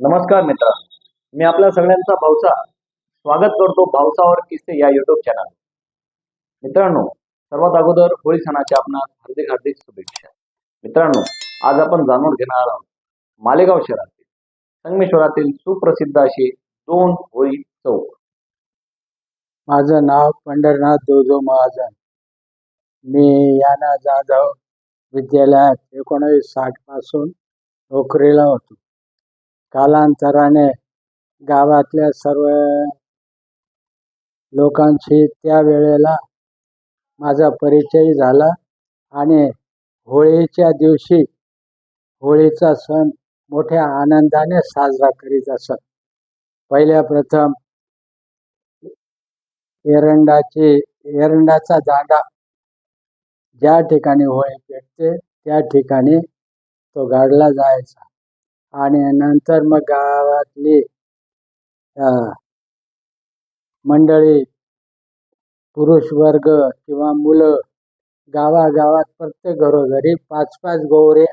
नमस्कार मित्रांनो. मी आपल्या सगळ्यांचा भाऊसा स्वागत करतो भाऊसावर किस्से या युट्यूब चॅनल मित्रांनो सर्वात अगोदर होळी सणाच्या आपणास हार्दिक हार्दिक शुभेच्छा. मित्रांनो आज आपण जाणून घेणार आहोत मालेगाव शहरातील संगमेश्वरातील सुप्रसिद्ध अशी दोन होळी चौक. माझं नाव पंढरनाथ दोजो महाजन. मी याना जाधव विद्यालयात एकोणीस साठपासून नोकरीला होतो. कालांतराने गावातल्या सर्व लोकांशी त्यावेळेला माझा परिचय झाला आणि होळीच्या दिवशी होळीचा सण मोठ्या आनंदाने साजरा करीत असत. पहिल्या प्रथम एरंडाची एरंडाचा दांडा ज्या ठिकाणी होळी पेटते त्या ठिकाणी तो गाडला जायचा. आणि नंतर मग गावातली मंडळी पुरुष वर्ग किंवा मुलं गावागावात प्रत्येक घरोघरी पाच पाच गोवरे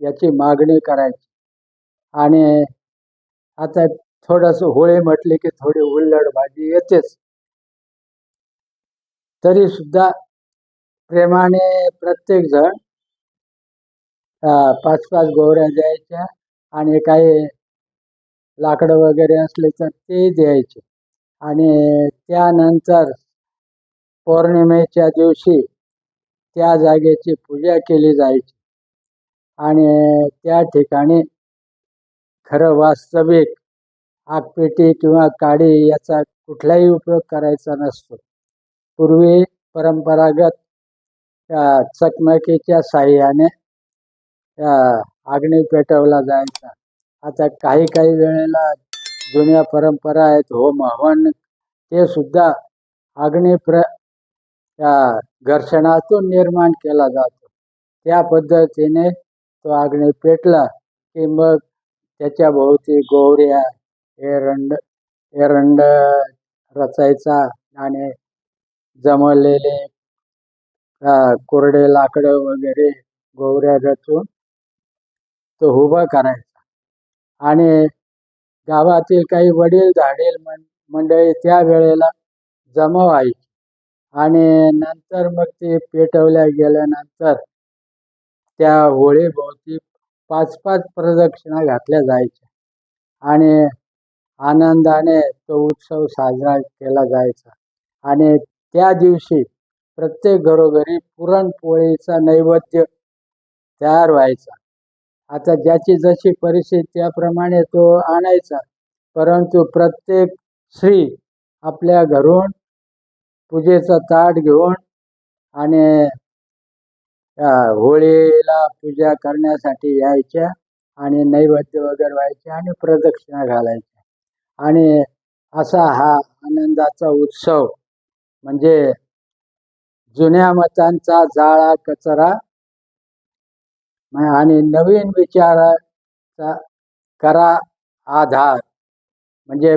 याची मागणी करायची. आणि आता थोडंसं होळी म्हटली की थोडी हुल्लडबाजी येतेच. तरी सुद्धा प्रेमाने प्रत्येक जण पाच पाच गोवऱ्या द्यायच्या. आणि काही लाकडं वगैरे असले तर ते द्यायचे. आणि त्यानंतर पौर्णिमेच्या दिवशी त्या जागेची पूजा केली जायची. आणि त्या ठिकाणी खरं वास्तविक आगपेटी किंवा काडी याचा कुठलाही उपयोग करायचा नसतो. पूर्वी परंपरागत चकमकीच्या साह्याने अ, पेटवला जायचा. आता काही काही वेळेला जुन्या परंपरा आहेत होम हवन ते सुद्धा अग्नी प्र घर्षणातून निर्माण केला जातो. त्या पद्धतीने तो अग्नी पेटला की मग त्याच्या भोवती गोवऱ्या एरंड एरंड रचायचा आणि जमवलेले कोरडे लाकडं वगैरे गोवऱ्या रचून तो उभा करायचा. आणि गावातील काही वडील धाडील मंडळी त्या वेळेला जमा व्हायची. आणि नंतर मग ते पेटवल्या गेल्यानंतर त्या होळीभोवती पाच पाच प्रदक्षिणा घातल्या जायच्या. आणि आनंदाने तो उत्सव साजरा केला जायचा. आणि त्या दिवशी प्रत्येक घरोघरी पुरणपोळीचा नैवेद्य तयार व्हायचा. आता ज्याची जशी परिस्थिती त्याप्रमाणे तो आणायचा. परंतु प्रत्येक स्त्री आपल्या घरून पूजेचा ताट घेऊन आणि होळीला पूजा करण्यासाठी यायच्या आणि नैवेद्य वगैरे व्हायचे आणि प्रदक्षिणा घालायच्या. आणि असा हा आनंदाचा उत्सव म्हणजे जुन्या मतांचा जाळा कचरा आणि नवीन विचाराचा करा आधार. म्हणजे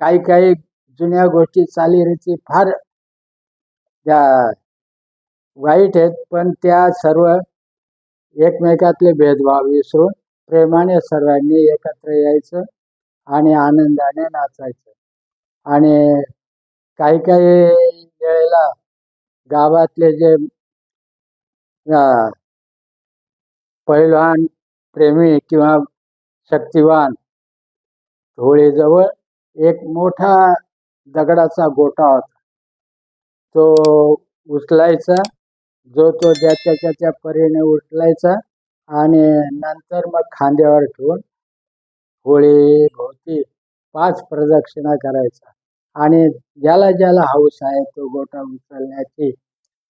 काही काही जुन्या गोष्टी चालीरीती फार त्या वाईट आहेत पण त्या सर्व एकमेकातले भेदभाव विसरून प्रेमाने सर्वांनी एकत्र यायचं आणि आनंदाने नाचायचं. आणि काही काही वेळेला गावातले जे अं, पैलवान प्रेमी किंवा शक्तिवान. होळीजवळ एक मोठा दगडाचा गोटा होता. तो उचलायचा जो तो ज्याच्या त्याच्या परीने उचलायचा आणि नंतर मग खांद्यावर ठेवून होळी भोवती पाच प्रदक्षिणा करायचा. आणि ज्याला ज्याला हौस आहे तो गोटा उचलण्याची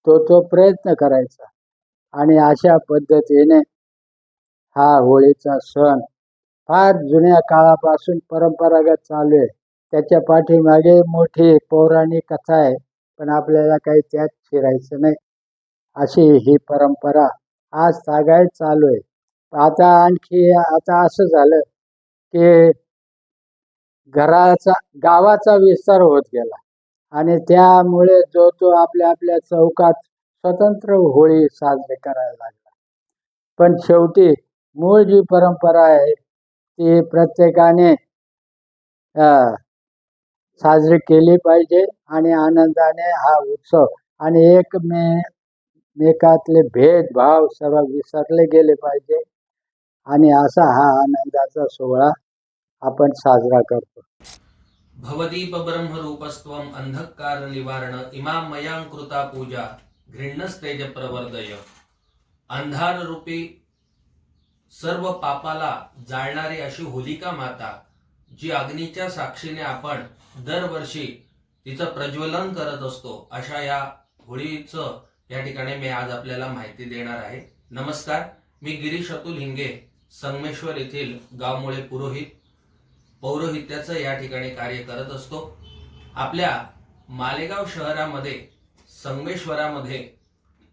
तो तो प्रयत्न करायचा. आणि अशा पद्धतीने हा होळीचा सण फार जुन्या काळापासून परंपरागत चालू आहे. त्याच्या पाठीमागे मोठी पौराणिक कथा आहे पण आपल्याला काही त्यात शिरायचं नाही. अशी ही परंपरा आज तागायत चालू आहे. आता आणखी आता असं झालं की घराचा गावाचा विस्तार होत गेला. आणि त्यामुळे जो तो आपल्या आपल्या चौकात स्वतंत्र होळी साजरी करायला लागला. पण शेवटी मूळ जी परंपरा आहे ती प्रत्येकाने साजरी केली पाहिजे आणि आनंदाने हा उत्सव आणि एकमेकातले मेकातले भेदभाव सर्व विसरले गेले पाहिजे आणि असा हा आनंदाचा सोहळा आपण साजरा करतो. भवदीप ब्रह्मरूपस्त्वम् अंधकार निवारण इमाम मयां कृता पूजा घृण्यस्तेज प्रवर्दय अंधार रूपी सर्व पापाला जाळणारी अशी होलिका माता जी अग्नीच्या साक्षीने आपण दरवर्षी तिचं प्रज्वलन करत असतो अशा या होळीचं या ठिकाणी मी आज आपल्याला माहिती देणार आहे. नमस्कार मी गिरीश अतुल हिंगे संगमेश्वर येथील गावमुळे पुरोहित पौरोहित्याचं या ठिकाणी कार्य करत असतो. आपल्या मालेगाव शहरामध्ये संगमेश्वरामध्ये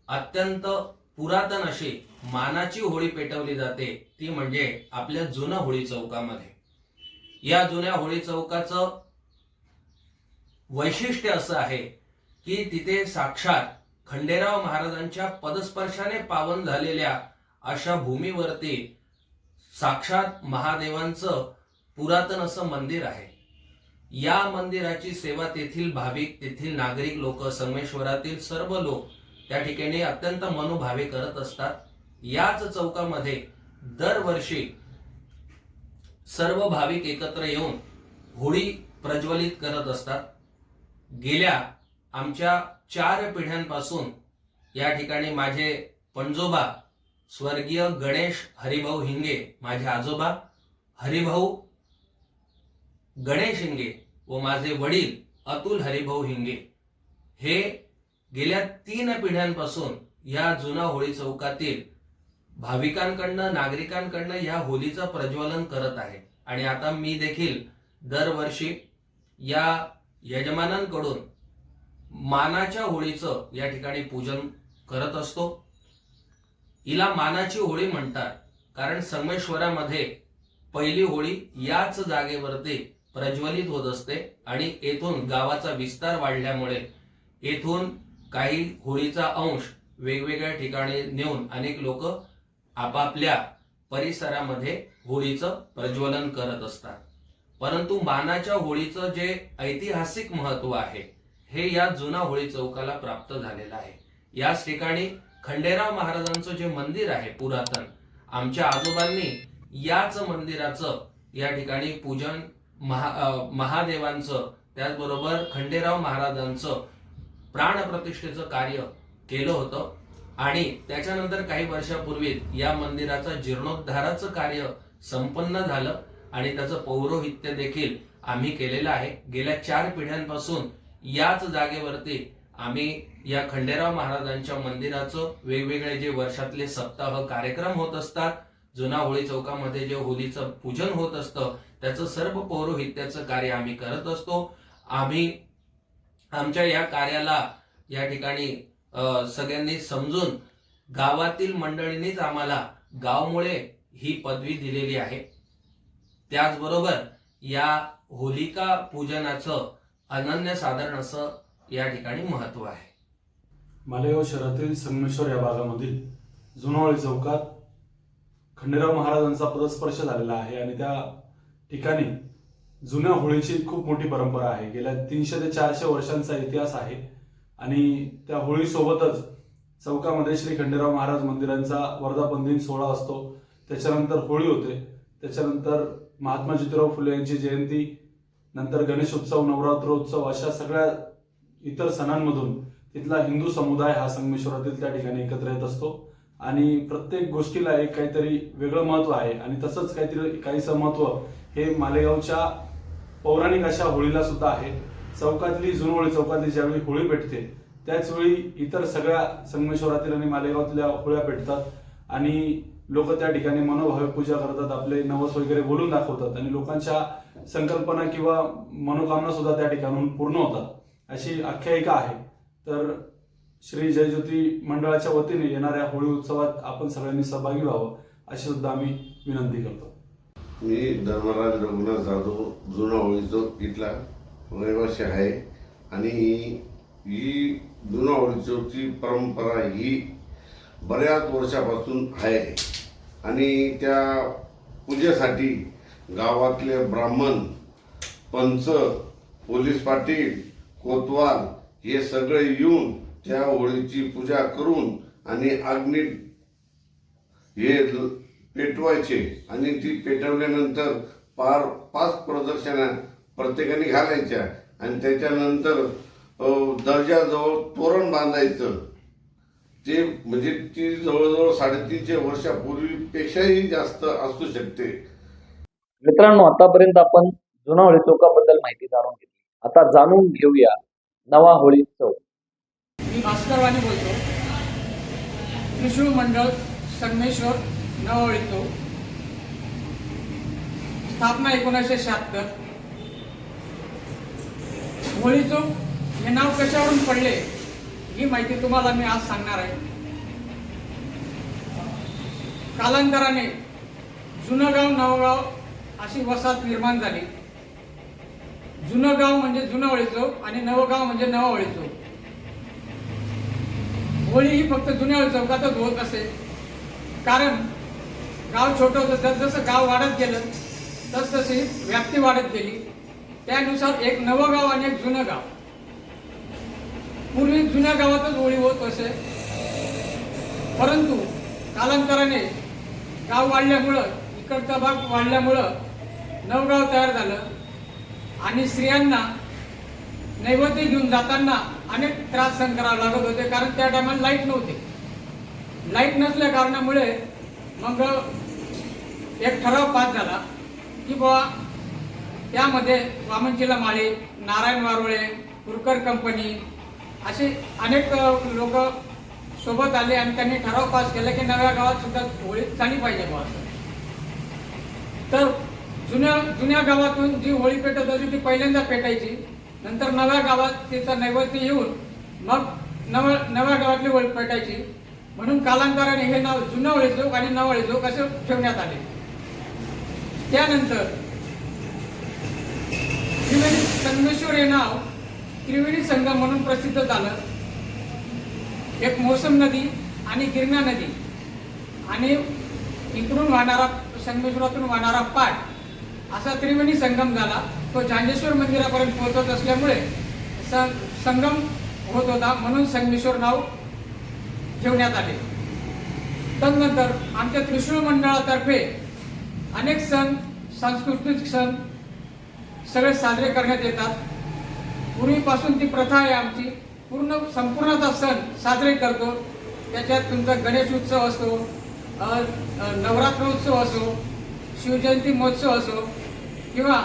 अत्यंत पुरातन अशी मानाची होळी पेटवली जाते ती म्हणजे आपल्या जुन्या होळी चौकामध्ये. या जुन्या होळी चौकाचं वैशिष्ट्य असं आहे की तिथे साक्षात खंडेराव महाराजांच्या पदस्पर्शाने पावन झालेल्या अशा भूमीवरती साक्षात महादेवांचं पुरातन असं मंदिर आहे. या मंदिराची सेवा तेथील भाविक तेथील नागरिक लोक संगमेश्वरातील सर्व लोक त्या ठिकाणी अत्यंत मनोभावे करत असतात. याच चौकामध्ये दरवर्षी सर्व भाविक एकत्र येऊन होळी प्रज्वलित करत असतात. गेल्या आमच्या चार पिढ्यांपासून या ठिकाणी माझे पणजोबा स्वर्गीय गणेश हरिभाऊ हिंगे माझे आजोबा हरिभाऊ गणेश हिंगे व माझे वडील अतुल हरिभाऊ हिंगे हे गेल्या तीन पिढ्यांपासून या जुना होळी चौकातील भाविकांकडनं नागरिकांकडनं या होलीचं प्रज्वलन करत आहे. आणि आता मी देखील दरवर्षी या यजमानांकडून मानाच्या होळीचं या ठिकाणी पूजन करत असतो. हिला मानाची होळी म्हणतात कारण संगमेश्वरामध्ये पहिली होळी याच जागेवरती प्रज्वलित होत असते आणि येथून गावाचा विस्तार वाढल्यामुळे येथून काही होळीचा अंश वेगवेगळ्या ठिकाणी नेऊन अनेक लोक आपापल्या परिसरामध्ये होळीचं प्रज्वलन करत असतात. परंतु मानाच्या होळीचं जे ऐतिहासिक महत्त्व आहे हे या जुना होळी चौकाला प्राप्त झालेलं आहे. याच ठिकाणी खंडेराव महाराजांचं जे मंदिर आहे पुरातन आमच्या आजोबांनी याच मंदिराचं या ठिकाणी पूजन महा महादेवांचं त्याचबरोबर खंडेराव महाराजांचं प्राणप्रतिष्ठेचं कार्य केलं होतं. आणि त्याच्यानंतर काही वर्षापूर्वी या मंदिराचं जीर्णोद्धाराचं कार्य संपन्न झालं. आणि त्याचं पौरोहित्य देखील आम्ही केलेलं आहे. गेल्या चार पिढ्यांपासून याच जागेवरती आम्ही या खंडेराव महाराजांच्या मंदिराचं वेगवेगळे जे वर्षातले सप्ताह कार्यक्रम होत असतात जुना होळी चौकामध्ये जे होलीचं पूजन होत असतं त्याचं सर्व पौरोहित्याचं कार्य आम्ही करत असतो. आम्ही आमच्या या कार्याला या ठिकाणी सगळ्यांनी समजून गावातील मंडळींनीच आम्हाला गावमुळे ही पदवी दिलेली आहे. त्याचबरोबर या होलिका पूजनाचं अनन्यसाधारण असं या ठिकाणी महत्त्व आहे. मालेगाव शहरातील संगमेश्वर या भागामधील जुनावळी चौकात खंडेराव महाराजांचा पदस्पर्श झालेला आहे आणि त्या ठिकाणी जुन्या होळीची खूप मोठी परंपरा आहे. गेल्या तीनशे ते चारशे वर्षांचा इतिहास आहे. आणि त्या होळीसोबतच चौकामध्ये श्री खंडेराव महाराज मंदिरांचा वर्धापन दिन सोहळा असतो. त्याच्यानंतर होळी होते. त्याच्यानंतर महात्मा ज्योतिराव फुले यांची जयंती नंतर गणेशोत्सव नवरात्रोत्सव अशा सगळ्या इतर सणांमधून तिथला हिंदू समुदाय हा संगमेश्वरातील त्या ठिकाणी एकत्र येत असतो. आणि प्रत्येक गोष्टीला एक काहीतरी वेगळं महत्त्व आहे. आणि तसंच काहीतरी काहीसं महत्त्व हे मालेगावच्या पौराणिक अशा होळीला सुद्धा आहे. चौकातली जुनवळी चौकातली ज्यावेळी होळी पेटते त्याचवेळी इतर सगळ्या संगमेश्वरातील आणि मालेगावातल्या होळ्या पेटतात आणि लोक त्या ठिकाणी मनोभावे पूजा करतात आपले नवस वगैरे बोलून दाखवतात आणि लोकांच्या संकल्पना किंवा मनोकामना सुद्धा त्या ठिकाणून पूर्ण होतात. अशी आख्यायिका आहे. तर श्री जयज्योती मंडळाच्या वतीने येणाऱ्या होळी उत्सवात आपण सगळ्यांनी सहभागी व्हावं अशी सुद्धा आम्ही विनंती करतो. मी धर्मराज रघुनाथ जाधव जुना होळी चौक इथला रहिवासी आहे. आणि ही जुना होळी चौकची परंपरा ही बऱ्याच वर्षापासून आहे. आणि त्या पूजेसाठी गावातले ब्राह्मण पंच पोलीस पाटील कोतवाल हे सगळे येऊन त्या होळीची पूजा करून आणि अग्नी हे पेटवायचे आणि ती पेटवल्यानंतर पार पाच प्रदक्षिणा प्रत्येकाने घालायच्या आणि त्याच्यानंतर अ, दर्जाजवळ तोरण बांधायचं. ते म्हणजे ती जवळजवळ साडेतीनशे वर्षापूर्वीपेक्षाही जास्त असू शकते. मित्रांनो आतापर्यंत आपण जुना होळी चौकाबद्दल माहिती जाणून घेतली. आता जाणून घेऊया नवा होळी चौक मी भास्करवाणी बोलतो. त्रिशूळ मंडळ संगमेश्वर नववळी चौक स्थापना एकोणीसशे शहात्तर. होळी चौक हे नाव कशावरून पडले ही माहिती तुम्हाला मी आज सांगणार आहे. कालांतराने जुनं गाव नवगाव अशी वसाहत निर्माण झाली. जुनं गाव म्हणजे जुनं होळी चौक आणि नवगाव म्हणजे नवा होळी चौक होळी ही फक्त जुन्या चौकातच होत असे. कारण गाव छोटं होतं. जस जसं गाव वाढत गेलं तस तशी व्याप्ती वाढत गेली. त्यानुसार एक नवं गाव आणि एक जुनं गाव. पूर्वी जुन्या गावातच होळी होत असे. परंतु कालांतराने गाव वाढल्यामुळं इकडचा भाग वाढल्यामुळं नवगाव तयार झालं. आणि स्त्रियांना नैवेद्य घेऊन जाताना अनेक त्रास सहन करावे लागत होते. कारण त्या टायमाला लाइट नव्हते. लाइट नसल्या कारणामुळे मग एक ठराव पास झाला की बुवा त्यामध्ये वामनचिला माळी नारायण वारुळे कुरकर कंपनी असे अनेक लोक सोबत आले आणि त्यांनी ठराव पास केला की नव्या गावात सुद्धा होळी चांगली पाहिजे बुवा तर जुन्या जुन्या गावातून जी होळी पेटत होती ती पहिल्यांदा पेटायची. नंतर नव्या गावात तिचं नैवेद्य येऊन मग नव नव्या गावातली होळी पेटायची. म्हणून कालांतराने हे नाव जुनं होळी चौक आणि नवळी चौक असे ठेवण्यात आले. त्यानंतर त्रिवेणी संगमेश्वर हे नाव त्रिवेणी संगम म्हणून प्रसिद्ध झालं. एक मोसम नदी आणि गिरणा नदी. आणि इकडून वाहणारा संगमेश्वरातून वाहणारा पाट असा त्रिवेणी संगम झाला. तो झांजेश्वर मंदिरापर्यंत पोहोचत असल्यामुळे संगम होत होता म्हणून संगमेश्वर नाव ठेवण्यात आले. तदनंतर आमच्या त्रिशूळ मंडळातर्फे अनेक सण सांस्कृतिक सण सगळे साजरे करण्यात येतात. पूर्वीपासून ती प्रथा आहे आमची. पूर्ण संपूर्णता सण साजरे करतो. त्याच्यात तुमचा गणेश उत्सव असो नवरात्र उत्सव असो शिवजयंती महोत्सव असो किंवा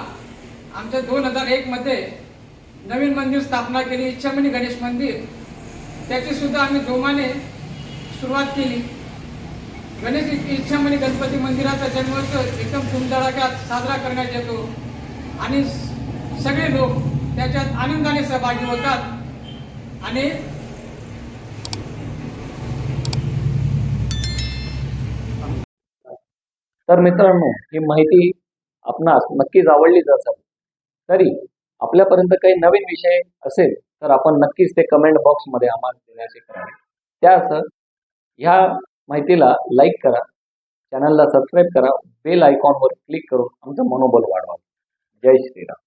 आमच्या दोन हजार एकमध्ये नवीन मंदिर स्थापना केली इच्छामणी गणेश मंदिर. त्याची सुद्धा आम्ही जोमाने सुरुवात केली. गणेश इच्छामणी गणपती मंदिराचा जन्मोत्सव एकदम धुमधडाक्यात साजरा करण्यात येतो. आणि सगळे लोक त्याच्यात आनंदाने सहभागी होतात. आणि तर मित्रांनो ही माहिती आपणास नक्कीच आवडलीच असेल. तरी आपल्यापर्यंत काही नवीन विषय असेल तर आपण नक्कीच ते कमेंट बॉक्समध्ये आम्हाला देण्याचे करावे त्यास ह्या माहितीला लाईक करा. चॅनलला सबस्क्राईब करा. बेल आयकॉनवर क्लिक करून आमचं मनोबल वाढवा. जय श्रीराम.